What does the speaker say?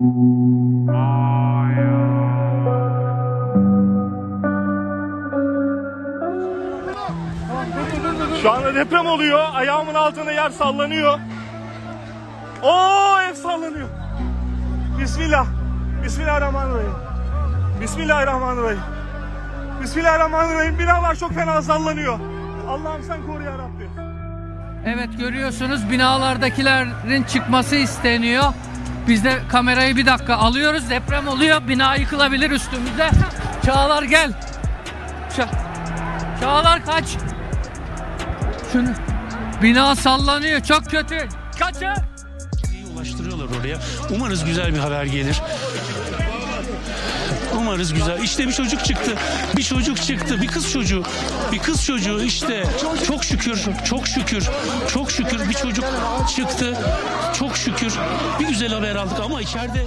Şu anda deprem oluyor. Ayağımın altında yer sallanıyor. Oo ev sallanıyor. Bismillah. Bismillahirrahmanirrahim. Bismillahirrahmanirrahim. Bismillahirrahmanirrahim. Binalar çok fena sallanıyor. Allah'ım sen koru ya Rabbi. Evet görüyorsunuz binalardakilerin çıkması isteniyor. Biz de kamerayı bir dakika alıyoruz. Deprem oluyor. Bina yıkılabilir üstümüze. Çağlar gel. Ça Çağlar kaç. Şunu. Bina sallanıyor. Çok kötü. Kaçın. Ulaştırıyorlar oraya. Umarız güzel bir haber gelir. Umarız güzel. İşte bir çocuk çıktı. Bir çocuk çıktı. Bir kız çocuğu. Bir kız çocuğu işte. Çok şükür. Çok şükür. Çok şükür bir çocuk çıktı. Çok şükür. Bir güzel haber aldık ama içeride